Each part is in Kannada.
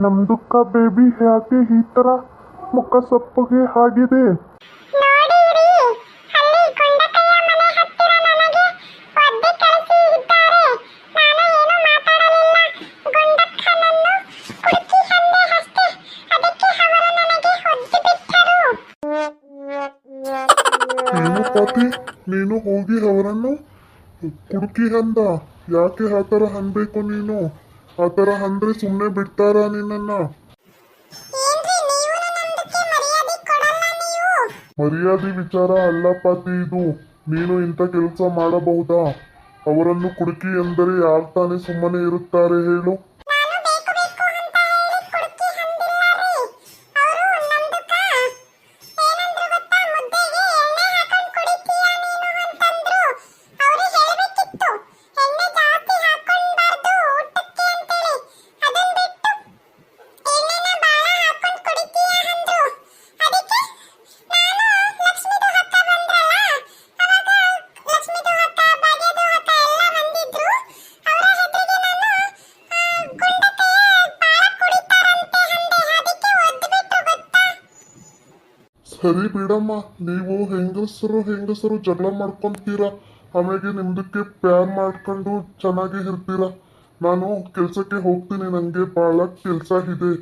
ನಮ್ ದುಃಖ ಬೇಬಿ ಯಾಕೆ ಈ ತರ ಮುಖ ಸಪ್ಪಗೆ ಆಗಿದೆ? ಏನು ಪಾಪಿ ನೀನು ಹೋಗಿ ಅವರನ್ನು ಕುಡುಕಿ ಅಂದ. ಯಾಕೆ ಆ ಥರ ಅನ್ಬೇಕು ನೀನು? ಆ ಅಂದ್ರೆ ಸುಮ್ಮನೆ ಬಿಡ್ತಾರಾ ನಿನ್ನ ಮರ್ಯಾದೆ ವಿಚಾರ ಅಲ್ಲ ಪಾತಿ ಇದು. ನೀನು ಇಂಥ ಕೆಲಸ ಮಾಡಬಹುದಾ? ಅವರನ್ನು ಕುಡುಕಿ ಎಂದರೆ ಯಾರು ಸುಮ್ಮನೆ ಇರುತ್ತಾರೆ ಹೇಳು. ಸರಿ ಬಿಡಮ್ಮ, ನೀವು ಹೆಂಗಸರು ಹೆಂಗಸರು ಜಗಳ ಮಾಡ್ಕೊಂತೀರ? ಆಮೇಲೆ ನಿಮ್ದಕ್ಕೆ ಪ್ಯಾನ್ ಮಾಡ್ಕೊಂಡು ಚೆನ್ನಾಗಿ ಇರ್ತೀರ. ನಾನು ಕೆಲಸಕ್ಕೆ ಹೋಗ್ತೀನಿ ನನಗೆ ಭಾಳ ಕೆಲಸ ಇದೆ.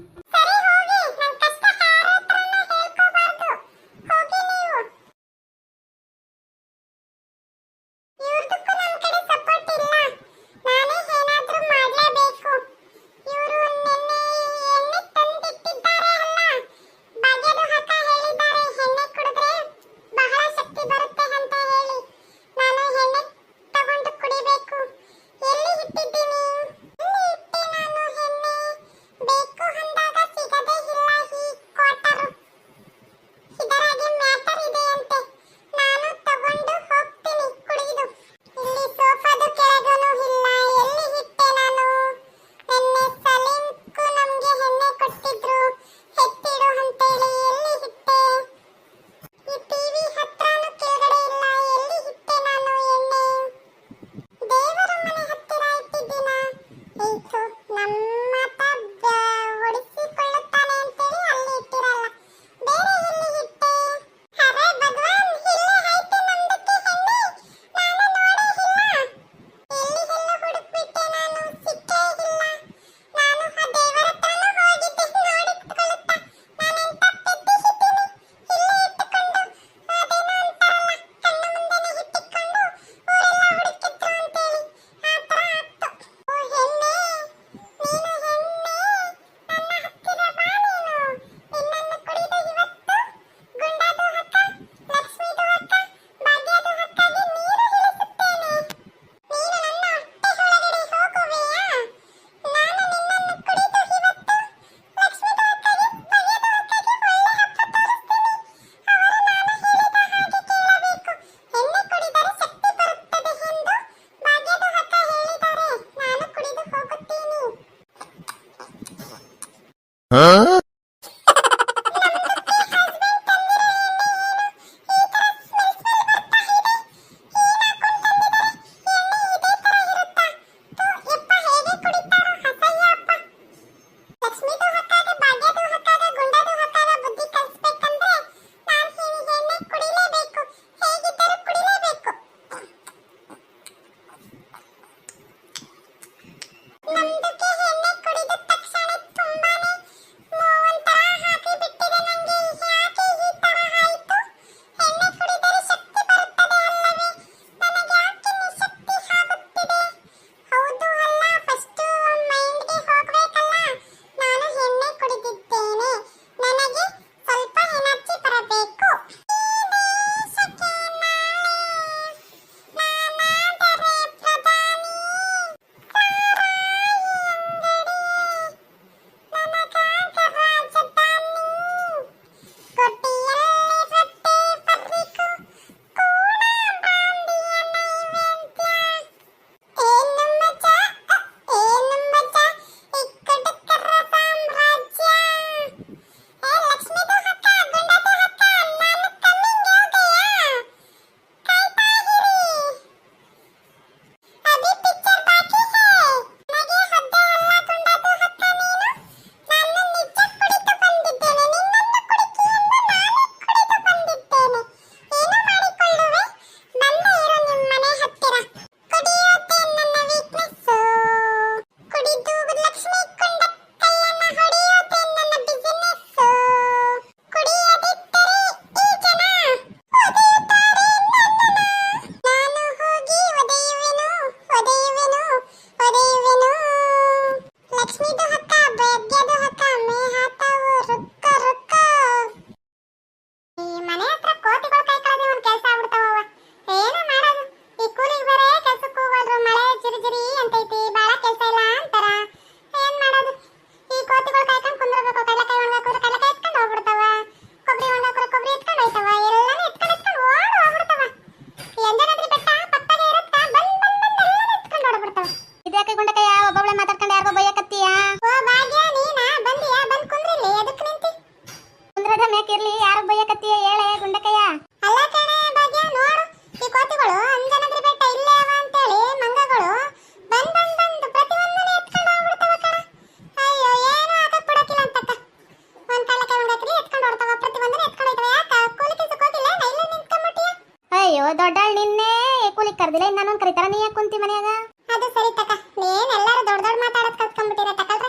ದೊಡ್ಡಾಳ್ ನಿನ್ನೆ ಕೂಲಿ ಕರೆದಿಲ್ಲ ಇನ್ನು ನಾನು ಕರಿತಾರ? ನೀ ಯಾಕೆ ಕುಂತಿ ಮನ್ಯಾಗ? ಅದು ಸರಿ ತಕ. ನೀನ್ ಎಲ್ಲಾರು ದೊಡ್ಡ ದೊಡ್ಡ ಮಾತಾಡದ್ ಕಲ್ತ್ಕೊಂಡ್ಬಿಟ್ಟಿರ ತಕಲ್ರ?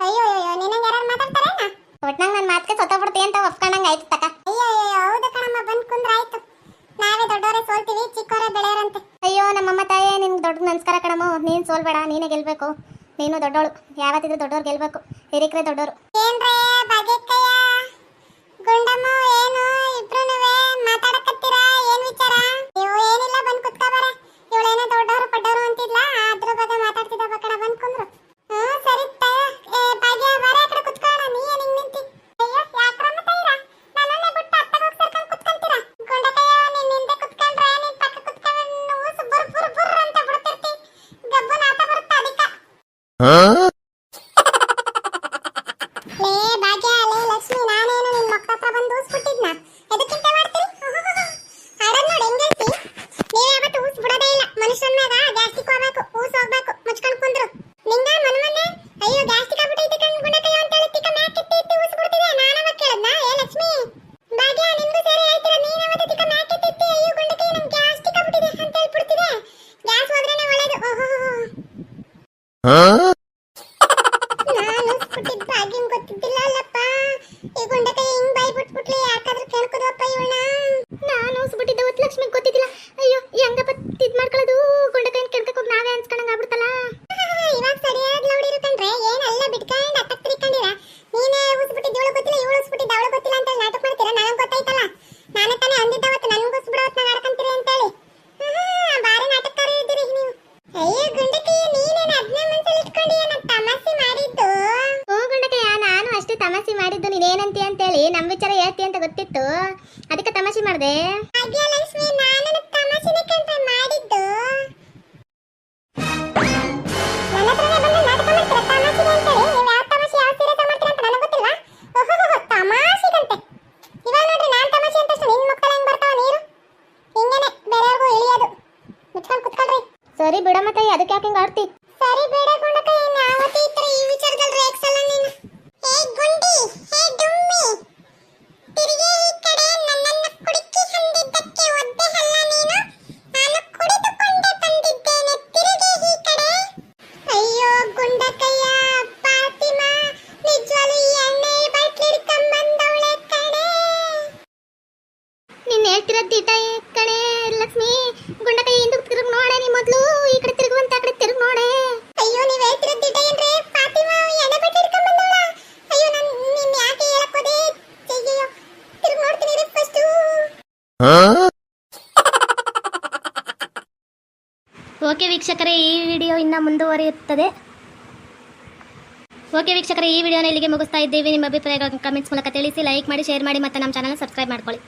ಅಯ್ಯೋ ಅಯ್ಯೋ ನಿನ್ನಂಗ್ ಯಾರು ಮಾತಾಡ್ತಾರೇನ? ಒಟ್ನಾಗ ನನ್ನ ಮಾತ್ಕೆ ಸೊತ ಬಿಡ್ತೀನಿ ಅಂತ ಒಪ್ಕೊಂಡಂಗ ಆಯ್ತು ತಕ. ಅಯ್ಯೋ ಅಯ್ಯೋ ಹೌದು ಕಣಮ್ಮ ಬಂದ್ ಕುಂದ್ರ ಆಯ್ತು. ನಾವೇ ದೊಡ್ಡವರೇ ಸೋಲ್ತೀವಿ ಚಿಕ್ಕವರೇ ಬೆಳೆಯರಂತೆ. ಅಯ್ಯೋ ನಮ್ಮಮ್ಮ ತಾಯೇ ನಿನ್ಗೆ ದೊಡ್ಡ ನಮಸ್ಕಾರ ಕಣಮ್ಮ. ನೀನ್ ಸೋಲ್ಬೇಡ ನೀನೇ ಗೆಲ್ಬೇಕು. ನೀನು ದೊಡ್ಡೋಳು. ಯಾವತ್ತಿದ್ರು ದೊಡ್ಡವ್ರು ಗೆಲ್ಬೇಕು. ಹಿರಿಕ್ರೆ ದೊಡ್ಡೋರು. ಏನ್ರೇ ಬಗೆಕಯ್ಯ ತಿರ ದಿಟ ಕಣೆ ಲಕ್ಷ್ಮಿ ಗುಂಡ ಕೈ ಹಿಂದಕ್ಕೆ ತಿರುಗಿ ನೋಡೆ ನೀ ಮೊದಲು. ಈ ಕಡೆ ತಿರುಗುವಂತ ಆ ಕಡೆ ತಿರುಗಿ ನೋಡೆ. ಅಯ್ಯೋ ನೀವು ಹೇಳ್ತಿರ ದಿಟ ಏನ್ರೆ? ಫಾತಿಮಾ ಎಡೆ ಬಟ್ಟೆ ಹಿಡ್ಕೊಂಡು ಬಂದವಳ. ಅಯ್ಯೋ ನಾನು ನಿನ್ನ ಯಾಕೆ ಹೇಳಕ್ ಹೋದೆ? ಅಯ್ಯೋ ತಿರುಗಿ ನೋಡ್ತೀನಿ ರೀ ಫಸ್ಟ್ ಓಕೆ ವೀಕ್ಷಕರೇ ಈ ವಿಡಿಯೋ ಇನ್ನ ಮುಂದುವರಿಯುತ್ತದೆ. ಓಕೆ ವೀಕ್ಷಕರೇ ಈ ವಿಡಿಯೋನ ಇಲ್ಲಿಗೆ ಮುಗಿಸ್ತಾ ಇದ್ದೀವಿ. ನಿಮ್ಮ ಅಭಿಪ್ರಾಯಗಳನ್ನು ಕಮೆಂಟ್ಸ್ ಮೂಲಕ ತಿಳಿಸಿ ಲೈಕ್ ಮಾಡಿ ಶೇರ್ ಮಾಡಿ ಮತ್ತು ನಮ್ಮ ಚಾನಲ್ ಸಬ್ಸ್ಕ್ರೈಬ್ ಮಾಡ್ಕೊಳ್ಳಿ.